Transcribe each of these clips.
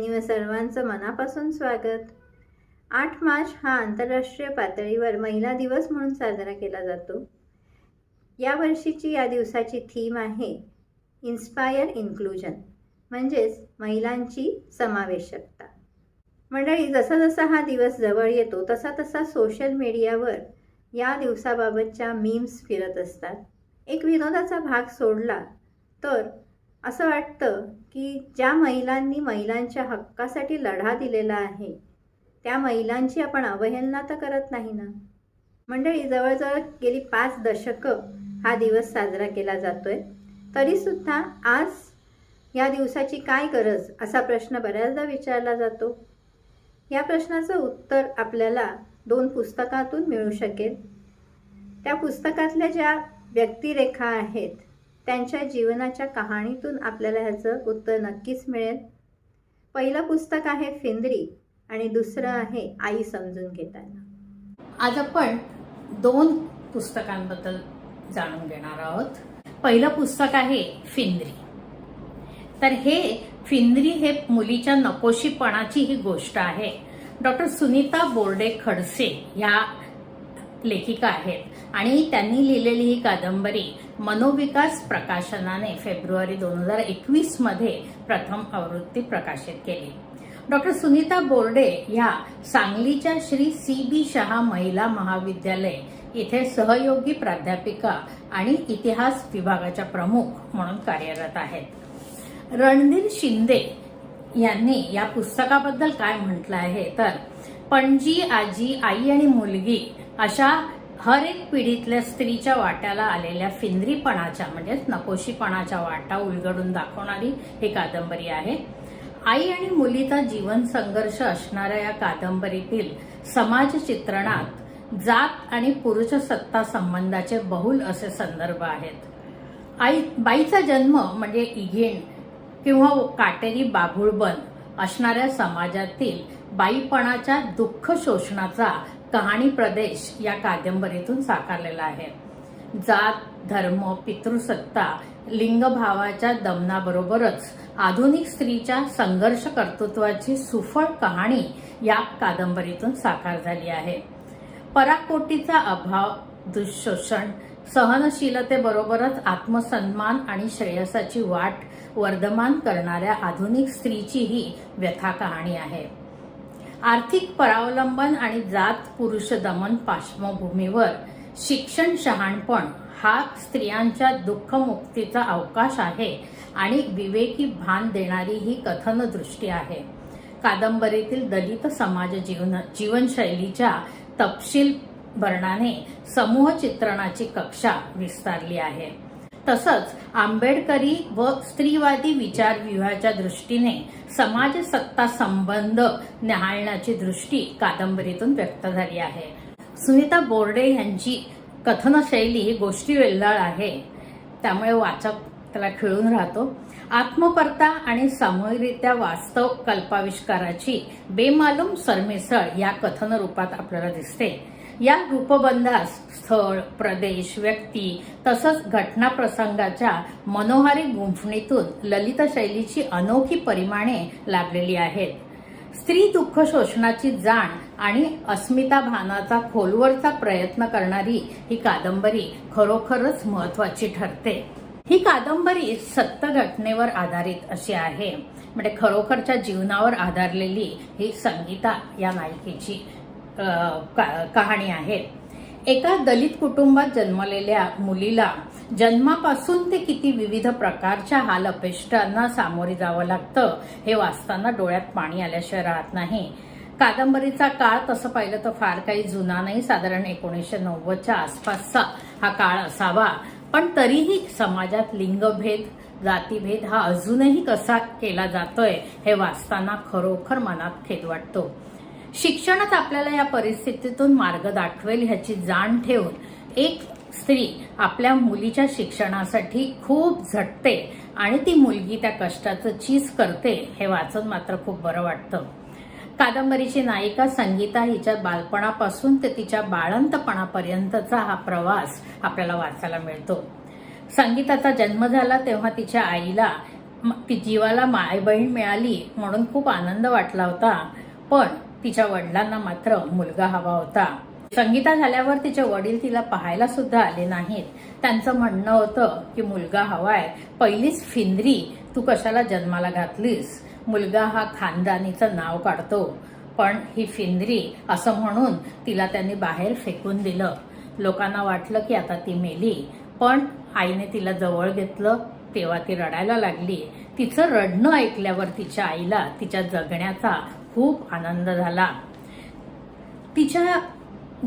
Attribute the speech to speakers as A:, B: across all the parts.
A: वाहिनीवर सर्वांचं मनापासून स्वागत. आठ मार्च हा आंतरराष्ट्रीय पातळीवर महिला दिवस म्हणून साजरा केला जातो. यावर्षीची या दिवसाची थीम आहे इन्स्पायर इन्क्लुजन म्हणजेच महिलांची समावेशकता. मंडळी जसा जसा हा दिवस जवळ येतो तसा तसा सोशल मीडियावर या दिवसाबाबतच्या मीम्स फिरत असतात. एक विनोदाचा भाग सोडला तर असं वाटतं की ज्या महिलांनी महिलांच्या हक्कासाठी लढा दिलेला आहे त्या महिलांची आपण अवहेलना तर करत नाही ना? मंडळी जवळजवळ गेली पाच दशकं हा दिवस साजरा केला जातोय. तरीसुद्धा आज या दिवसाची काय गरज असा प्रश्न बऱ्याचदा विचारला जातो. या प्रश्नाचं उत्तर आपल्याला दोन पुस्तकातून मिळू शकेल. त्या पुस्तकातल्या ज्या व्यक्तिरेखा आहेत त्यांच्या जीवनाच्या कहाणीतून आपल्याला ह्याचं उत्तर नक्कीच मिळेल. पहिलं पुस्तक आहे फिंदरी आणि दुसरं आहे आई समजून घेताना.
B: आज आपण दोन पुस्तकांबद्दल जाणून घेणार आहोत. पहिलं पुस्तक आहे फिंदरी. तर हे फिंदरी हे मुलीच्या नकोशीपणाची ही गोष्ट आहे. डॉक्टर सुनीता बोर्डे खडसे ह्या लेखिका आहेत. आणि त्यांनी लिहिलेली ही कादंबरी मनोविकास प्रकाशनाने फेब्रुवारी दोन हजार एकवीसमध्ये प्रथम आवृत्ती प्रकाशित केली. डॉक्टर सुनीता बोर्डे ह्या सांगलीच्या श्री सी बी शहा महिला महाविद्यालय इथे सहयोगी प्राध्यापिका आणि इतिहास विभागाच्या प्रमुख म्हणून कार्यरत आहेत. रणधीर शिंदे यांनी या पुस्तकाबद्दल काय म्हटलं आहे? तर पणजी आजी आई आणि मुलगी अशा हर एक पिढीतल्या स्त्रीच्या वाट्याला आलेल्या फिंद्रीपणाच्या म्हणजेच नकोशीपणाच्या वाटा उलगडून दाखवणारी ही कादंबरी आहे. आई आणि मुलीचा जीवन संघर्ष असणाऱ्या या कादंबरीतील समाज चित्रणात जात आणि पुरुष सत्ता संबंधाचे बहुल असे संदर्भ आहेत. आई बाईचा जन्म म्हणजे इघेण किंवा काटेरी बाभुळबन असणाऱ्या समाजातील बाईपणाच्या दुःख शोषणाचा कहाणी प्रदेश या कादंबरीतून साकारलेला आहे. जात धर्म पितृसत्ता लिंगभावाच्या दमनाबरोबरच आधुनिक स्त्रीच्या संघर्ष कर्तृत्वाची सुफळ कहाणी या कादंबरीतून साकार झाली आहे. पराकोटीचा अभाव दुःशोषण सहनशीलतेबरोबरच आत्मसन्मान आणि श्रेयसाची वाट वर्धमान करणाऱ्या आधुनिक स्त्रीची ही व्यथा कहाणी आहे. आर्थिक परावलंबन आणि जात पुरुष दमन पार्श्वभूमीवर शिक्षण शहाणपण हा स्त्रियांच्या दुःखमुक्तीचा अवकाश आहे आणि विवेकी भान देणारी ही कथनदृष्टी आहे. कादंबरीतील दलित समाज जीवन जीवनशैलीच्या तपशील वर्णाने समूह चित्रणाची कक्षा विस्तारली आहे. तसंच आंबेडकरी व स्त्रीवादी विचारव्यूहाच्या दृष्टीने समाज सत्ता संबंध न्याहाळण्याची दृष्टी कादंबरीतून व्यक्त झाली आहे. सुनीता बोर्डे यांची कथनशैली ही गोष्टी वेल्लाळ आहे. त्यामुळे वाचक त्याला खिळून राहतो. आत्मपरता आणि सामूहिकरित्या वास्तव कल्पाविष्काराची बेमालूम सरमिसळ या कथन रूपात आपल्याला दिसते. या रूपबंधास स्थळ प्रदेश व्यक्ती तसंच घटना प्रसंगाच्या मनोहारी गुंफणीतून ललित शैलीची अनोखी परिमाणे लाभलेली आहेत. स्त्री दुःख शोषणाची जाण आणि अस्मिता भानाचा खोलवरचा प्रयत्न करणारी ही कादंबरी खरोखरच महत्वाची ठरते. ही कादंबरी सत्य घटनेवर आधारित अशी आहे. म्हणजे खरोखरच्या जीवनावर आधारलेली ही संगीता या नायिकेची. कहाणी आहे एका दलित कुटुंबात जन्मलेल्या मुलीला जन्मापासून ते किती विविध प्रकारच्या हाल अपेष्टांना सामोरे जावं लागतं हे वाचताना डोळ्यात पाणी आल्याशिवाय राहत नाही. कादंबरीचा काळ तसं पाहिलं तर फार काही जुना नाही साधारण एकोणीसशे नव्वदच्या आसपासचा हा काळ असावा. पण तरीही समाजात लिंगभेद जातीभेद हा अजूनही कसा केला जातोय हे वाचताना खरोखर मनात खेद वाटतो. शिक्षणच आपल्याला या परिस्थितीतून मार्ग दाखवेल ह्याची जाण ठेवून एक स्त्री आपल्या मुलीच्या शिक्षणासाठी खूप झटते आणि ती मुलगी त्या कष्टाचं चीज करते हे वाचून मात्र खूप बरं वाटतं. कादंबरीची नायिका संगीता हिच्या बालपणापासून ते तिच्या बाळंतपणापर्यंतचा हा प्रवास आपल्याला वाचायला मिळतो. संगीताचा जन्म झाला तेव्हा तिच्या आईला ती जीवाला माय बहीण मिळाली म्हणून खूप आनंद वाटला होता. पण तिच्या वडिलांना मात्र मुलगा हवा होता. संगीता झाल्यावर तिचे वडील तिला पाहायला सुद्धा आले नाहीत. त्यांचं म्हणणं होतं की मुलगा हवाय. पहिलीच फिंदरी तू कशाला जन्माला घातलीस? मुलगा हा खानदानीचं नाव काढतो. पण ही फिंदरी असं म्हणून तिला त्यांनी बाहेर फेकून दिलं. लोकांना वाटलं की आता ती मेली. पण आईने तिला जवळ घेतलं. तेव्हा ती रडायला लागली. तिचं रडणं ऐकल्यावर तिच्या आईला तिच्या जगण्याचा खूप आनंद झाला. तिच्या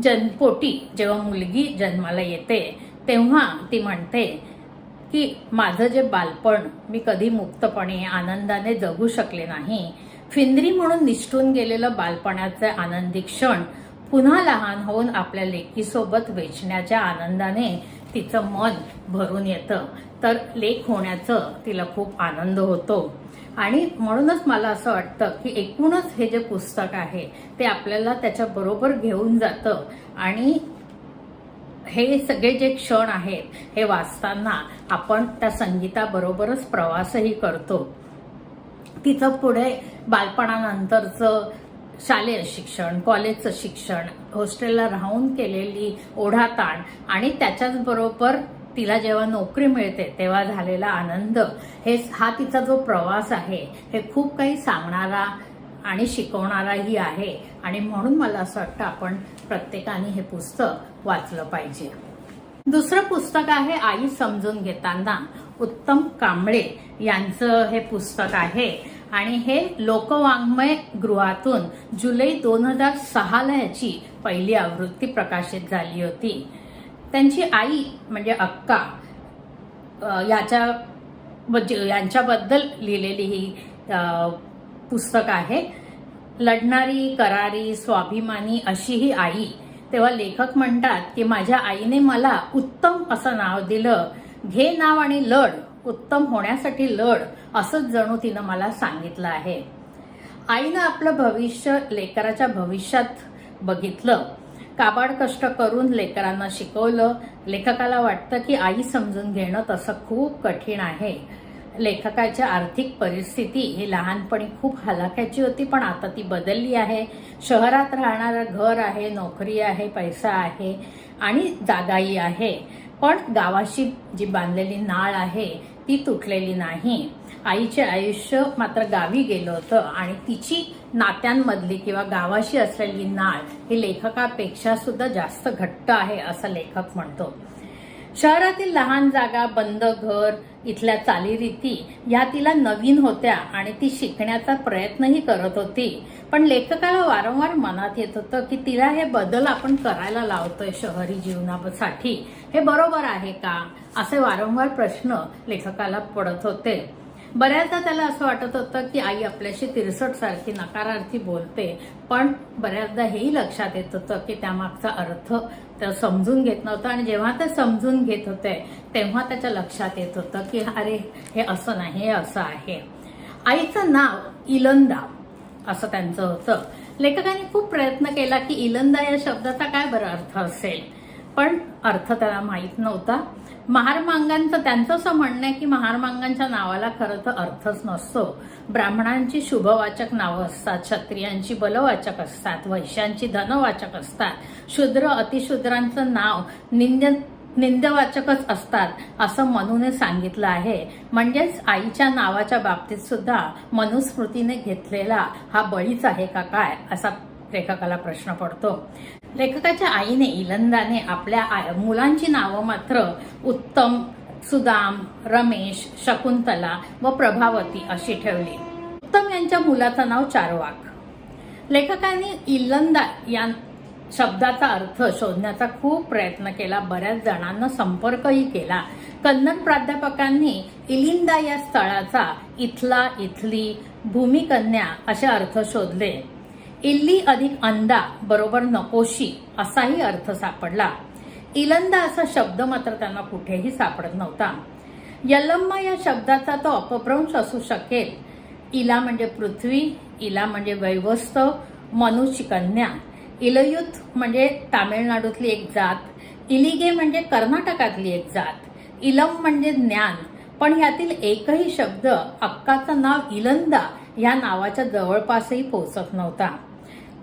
B: जन्मपोटी जेव्हा मुलगी जन्माला येते तेव्हा ती म्हणते की माझं जे बालपण मी कधी मुक्तपणे आनंदाने जगू शकले नाही. फिंदरी म्हणून निष्ठून गेलेलं बालपणाचे आनंदी क्षण पुन्हा लहान होऊन आपल्या लेकीसोबत वेचण्याच्या आनंदाने तिचं मन भरून येतं. तर लेख होण्याचं तिला खूप आनंद होतो. आणि म्हणूनच मला असं वाटतं की एकूणच हे जे पुस्तक आहे ते आपल्याला त्याच्याबरोबर घेऊन जातं. आणि हे सगळे जे क्षण आहेत हे वाचताना आपण त्या संगीताबरोबरच प्रवासही करतो. तिचं पुढे बालपणानंतरचं शालेय शिक्षण कॉलेजचं शिक्षण हॉस्टेलला राहून केलेली ओढाताण आणि त्याच्याच बरोबर तिला जेव्हा नोकरी मिळते तेव्हा झालेला आनंद. हे हा तिचा जो प्रवास आहे हे खूप काही सांगणारा आणि शिकवणाराही आहे. आणि म्हणून मला असं वाटतं आपण प्रत्येकाने हे पुस्तक वाचलं पाहिजे. दुसरं पुस्तक आहे आई समजून घेताना. उत्तम कांबळे यांचं हे पुस्तक आहे. आणि हे लोकवाङ्मय गृहातून जुलै दोन हजार सहाला याची पहिली आवृत्ती प्रकाशित झाली होती. त्यांची आई म्हणजे अक्का याच्या म्हणजे यांच्याबद्दल लिहिलेली ही पुस्तक आहे. लढणारी करारी स्वाभिमानी अशी ही आई. तेव्हा लेखक म्हणतात की माझ्या आईने मला उत्तम असं नाव दिलं. घे नाव आणि लढ. उत्तम होण्यासाठी लढ. असंच जणू तिनं मला सांगितलं आहे. आईनं आपलं भविष्य लेकराच्या भविष्यात बघितलं. काबाड कष्ट करून लेकरांना शिकवलं. लेखकाला वाटतं की आई समजून घेणं तसं खूप कठीण आहे. लेखकाची आर्थिक परिस्थिती ही लहानपणी खूप हलाख्याची होती पण आता ती बदलली आहे. शहरात राहणारं घर आहे नोकरी आहे पैसा आहे आणि जागाही आहे. पण गावाशी जी बांधलेली नाळ आहे ती तुटलेली नाही. आईचे आयुष्य मात्र गावी गेलं होतं आणि तिची नात्यांमधली किंवा गावाशी असलेली नाळ ही लेखकापेक्षा सुद्धा जास्त घट्ट आहे असं लेखक म्हणतो. शहरातील लहान जागा बंद घर इथल्या चालीरीती या तिला नवीन होत्या आणि ती शिकण्याचा प्रयत्नही करत होती. पण लेखकाला वारंवार मनात येत होतं की तिला हे बदल आपण करायला लावतोय शहरी जीवनासाठी. हे बरोबर आहे का? असे वारंवार प्रश्न लेखकाला पडत होते. बऱ्याचदा त्याला असं वाटत होतं की आई आपल्याशी तिरसट सारखी नकारार्थी बोलते. पण बऱ्याचदा हेही लक्षात येत होतं की त्यामागचा अर्थ तर समजून घेत नव्हतं. आणि जेव्हा ते समजून घेत होते तेव्हा त्याच्या लक्षात येत होतं की अरे हे असं नाही हे असं आहे. आईचं नाव इलंदा असं त्यांचं होतं. लेखकाने खूप प्रयत्न केला की इलंदा या शब्दाचा काय बरं अर्थ असेल? पण अर्थ त्याला माहीत नव्हता. महारमांगांचं त्यांचं असं म्हणणं आहे की महारमांगांच्या नावाला खरं तर अर्थच नसतो. ब्राह्मणांची शुभवाचक नावं असतात क्षत्रियांची बलवाचक असतात वैश्यांची धनवाचक असतात. शूद्र अतिशूद्रांचं नाव निंद निंदवाचकच असतात असं मनूने सांगितलं आहे. म्हणजेच आईच्या नावाच्या बाबतीत सुद्धा मनुस्मृतीने घेतलेला हा बळीच आहे का काय असा लेखकाला प्रश्न पडतो. लेखकाच्या आईने इलंदाने आपल्या मुलांची नावं मात्र उत्तम सुदाम रमेश शकुंतला व प्रभावती अशी ठेवली. उत्तम यांच्या मुलाचं नाव चारवाक. लेखकाने इलंदा या शब्दाचा अर्थ शोधण्याचा खूप प्रयत्न केला बऱ्याच जणांना संपर्कही केला. कन्नड प्राध्यापकांनी इलिंदा या स्थळाचा इथला इथली भूमिकन्या असे अर्थ शोधले. इल्ली अधिक अंदा बरोबर नकोशी असाही अर्थ सापडला. इलंदा असा शब्द मात्र त्यांना कुठेही सापडत नव्हता. यल्लम्मा या शब्दाचा तो अपभ्रंश असू शकेल. इला म्हणजे पृथ्वी इला म्हणजे वैवस्त मनुची कन्या इलयुथ म्हणजे तामिळनाडूतली एक जात इलिगे म्हणजे कर्नाटकातली एक जात इलम म्हणजे ज्ञान. पण यातील एकही शब्द अक्काचं नाव इलंदा या नावाच्या जवळपासही पोहोचत नव्हता.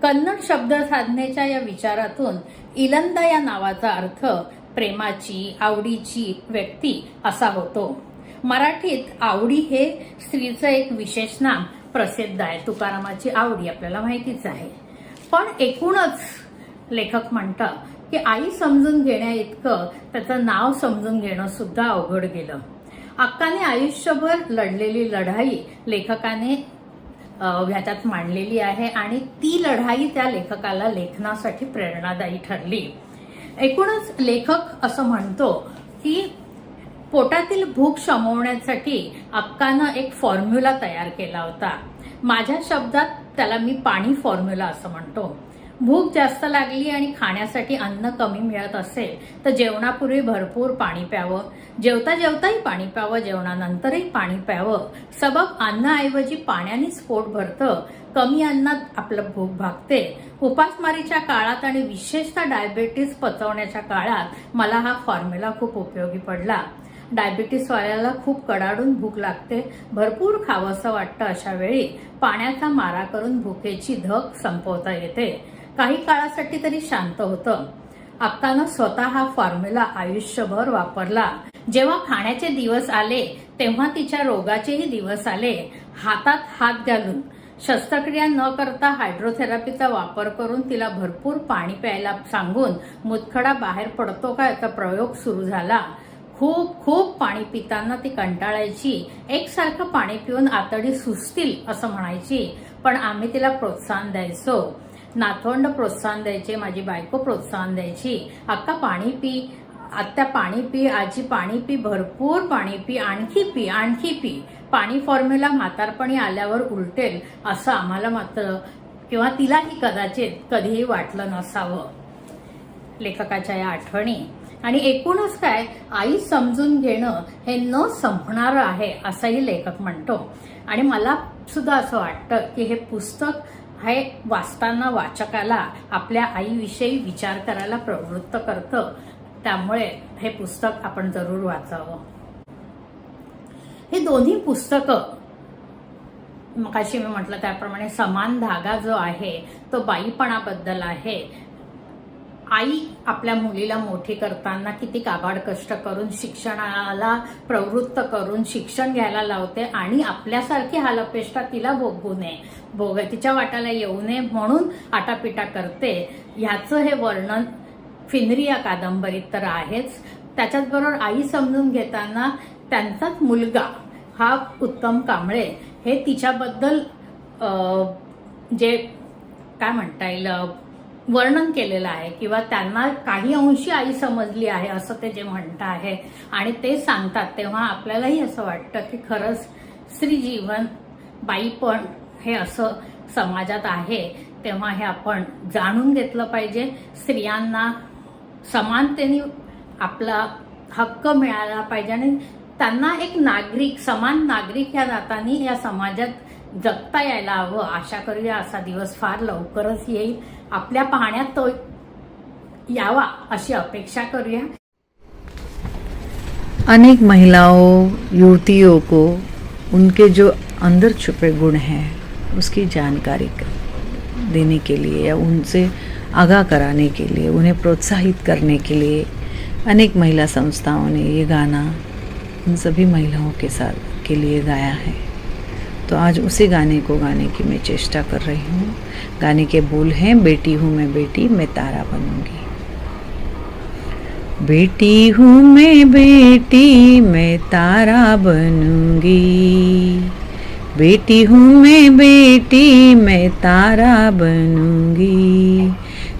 B: कन्नड शब्द साधनेच्या या विचारातून इलंदा या नावाचा अर्थ प्रेमाची आवडीची व्यक्ती असा होतो. मराठीत आवडी हे स्त्रीचं एक विशेष नाम. प्रसिद्ध आहे. तुकारामाची आवडी आपल्याला माहितीच आहे. पण एकूणच लेखक म्हणतात की आई समजून घेण्या इतकं त्याचं नाव समजून घेणं सुद्धा अवघड गेलं. अक्काने आयुष्यभर लढलेली लढाई लेखकाने ह्याच्यात मांडलेली आहे आणि ती लढाई त्या लेखकाला लेखनासाठी प्रेरणादायी ठरली. एकूणच लेखक असं म्हणतो की पोटातील भूक शमवण्यासाठी अक्कानं एक फॉर्म्युला तयार केला होता. माझ्या शब्दात त्याला मी पाणी फॉर्म्युला असं म्हणतो. भूक जास्त लागली आणि खाण्यासाठी अन्न कमी मिळत असेल तर जेवणापूर्वी भरपूर पाणी प्यावं. जेवता जेवताही पाणी प्यावं जेवणानंतरही पाणी प्यावं. सबब अन्नाऐवजी पाण्यानेच पोट भरतं. कमी अन्नात आपलं भूक भागते. उपासमारीच्या काळात आणि विशेषतः डायबेटीस पचवण्याच्या काळात मला हा फॉर्म्युला खूप उपयोगी पडला. डायबिटीसवाल्याला खूप कडाडून भूक लागते. भरपूर खावंसं वाटतं अशा वेळी पाण्याचा मारा करून भुकेची धक संपवता येते. काही काळासाठी तरी शांत होतं. आत्तानं स्वतः हा फॉर्म्युला आयुष्यभर वापरला. जेव्हा खाण्याचे दिवस आले तेव्हा तिच्या रोगाचेही दिवस आले. हातात हात घालून. शस्त्रक्रिया न करता हायड्रोथेरपीचा वापर करून तिला भरपूर पाणी प्यायला सांगून मुतखडा बाहेर पडतो का याचा प्रयोग सुरू झाला. खूप खूप पाणी पिताना ती कंटाळायची. एकसारखं पाणी पिऊन आतडी सुचतील असं म्हणायची. पण आम्ही तिला प्रोत्साहन द्यायचो. नातवंड प्रोत्साहन द्यायचे माझी बायको प्रोत्साहन द्यायची. अक्का पाणी पी आत्या पाणी पी आजी पाणी पी भरपूर पाणी पी आणखी पी आणखी पी. पाणी फॉर्म्युला म्हातारपणी आल्यावर उलटेल असं आम्हाला मात्र किंवा तिलाही कदाचित कधीही वाटलं नसावं. लेखकाच्या या आठवणी. आणि एकूणच काय आई समजून घेणं हे न संपणारं आहे असंही लेखक म्हणतो. आणि मला सुद्धा असं वाटतं की हे पुस्तक हे वाचताना वाचकाला आपल्या आईविषयी विचार करायला प्रवृत्त करतं. त्यामुळे हे पुस्तक आपण जरूर वाचावं. हे दोन्ही पुस्तकं मगाशी मी म्हटलं त्याप्रमाणे समान धागा जो आहे तो बाईपणाबद्दल आहे. आई आपल्या मुलीला मोठी करताना किती काबाड कष्ट करून शिक्षणाला प्रवृत्त करून शिक्षण घ्यायला लावते आणि आपल्यासारखी हालअपेष्टा तिला भोगू नये भोग तिच्या वाटाला येऊ नये म्हणून आटापिटा करते. ह्याचं हे वर्णन फिनरी या कादंबरीत तर आहेच. त्याच्याचबरोबर आई समजून घेताना त्यांचाच मुलगा हा उत्तम कांबळे हे तिच्याबद्दल जे काय म्हणता येईल वर्णन केलेलं आहे किंवा त्यांना काही अंशी आई समजली आहे असं ते जे म्हणत आहे आणि ते सांगतात तेव्हा आपल्यालाही असं वाटतं की खरंच स्त्री जीवन बाईपण हे असं समाजात आहे. तेव्हा हे आपण जाणून घेतलं पाहिजे. स्त्रियांना समानतेने आपला हक्क मिळाला पाहिजे आणि त्यांना एक नागरिक समान नागरिक या नातानी या समाजात जगता यायला हवं. आशा करूया असा दिवस फार लवकरच येईल. आपल्या पाहण्यात तो यावा अशी अपेक्षा करूया.
C: अनेक महिलाओं युवतियों को उनके जो अंदर छुपे गुण हैं उसकी जानकारी देने के लिए या उनसे आगाह कराने के लिए उन्हें प्रोत्साहित करने के लिए अनेक महिला संस्थाओं ने ये गाना उन सभी महिलाओं के साथ के लिए गाया है। तो आज उसी गाने को गाने की मैं चेष्टा कर रही हूँ। गाने के बोल हैं, बेटी हूँ मैं बेटी, मैं तारा बनूँगी। बेटी हूँ मैं बेटी, मैं तारा बनूँगी। बेटी हूँ मैं बेटी, मैं तारा बनूँगी।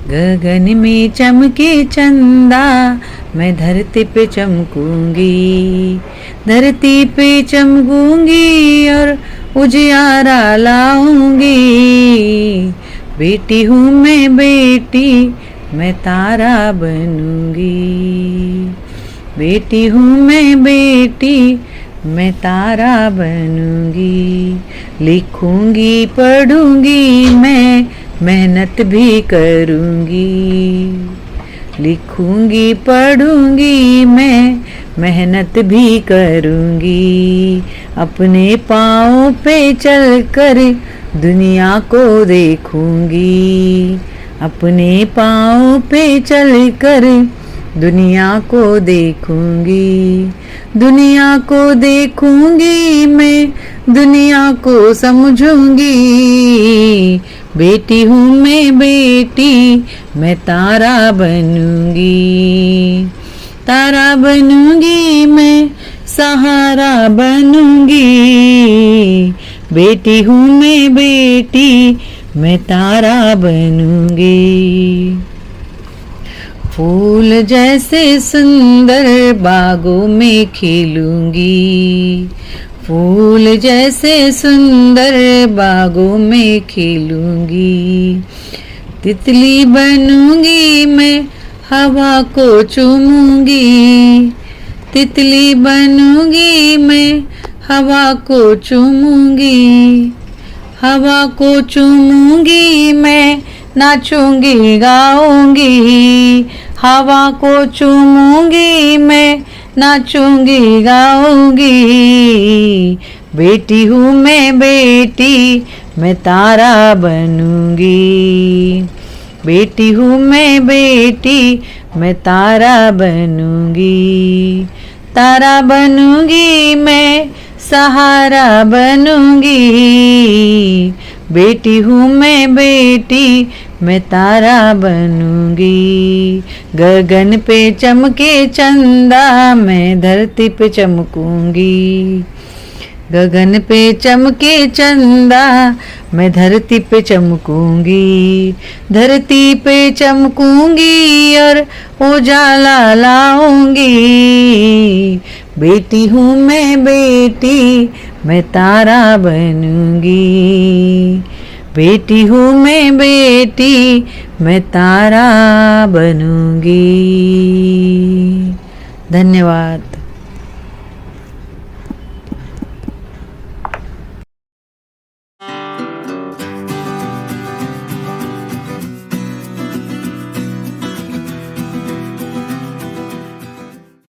C: गगन में चमके चंदा, मैं धरती पे चमकूँगी। धरती पे चमकूँगी और उजियारा लाऊँगी। बेटी हूँ मैं, बेटी, मैं तारा बनूँगी। बेटी हूँ मैं, बेटी, मैं तारा बनूँगी। लिखूँगी, पढ़ूँगी, मैं मेहनत भी करूँगी। लिखूंगी पढ़ूंगी मैं मेहनत भी करूंगी। अपने पाँव पे चल कर दुनिया को देखूंगी। अपने पाँव पे चल कर दुनिया को देखूंगी। दुनिया को देखूंगी मैं दुनिया को समझूंगी। बेटी हूँ मैं बेटी, मैं तारा बनूँगी। तारा बनूँगी, मैं सहारा बनूँगी। बेटी हूँ मैं बेटी, मैं तारा बनूँगी। फूल जैसे सुंदर बागों में खिलूँगी। फूल जैसे सुंदर बागों में खिलूँगी। तितली बनूँगी मैं, हवा को चूमूँगी। तितली बनूँगी मैं, हवा को चूमूँगी। हवा को चूमूँगी मैं, नाचूँगी, गाऊँगी। हवा को चूमूँगी मैं नाचूँगी, गाऊँगी। बेटी हूँ मैं, बेटी, मैं तारा बनूँगी। बेटी हूँ मैं, बेटी, मैं तारा बनूँगी। तारा बनूँगी, मैं सहारा बनूँगी। बेटी हूँ मैं बेटी, मैं तारा बनूँगी। गगन पे चमके चंदा, मैं धरती पे चमकूँगी। गगन पे चमके चंदा, मैं धरती पे चमकूँगी। धरती पे चमकूँगी और उजाला लाऊँगी। बेटी हूँ मैं बेटी मैं तारा बनूँगी। बेटी हूँ मैं बेटी मैं तारा बनूँगी। धन्यवाद।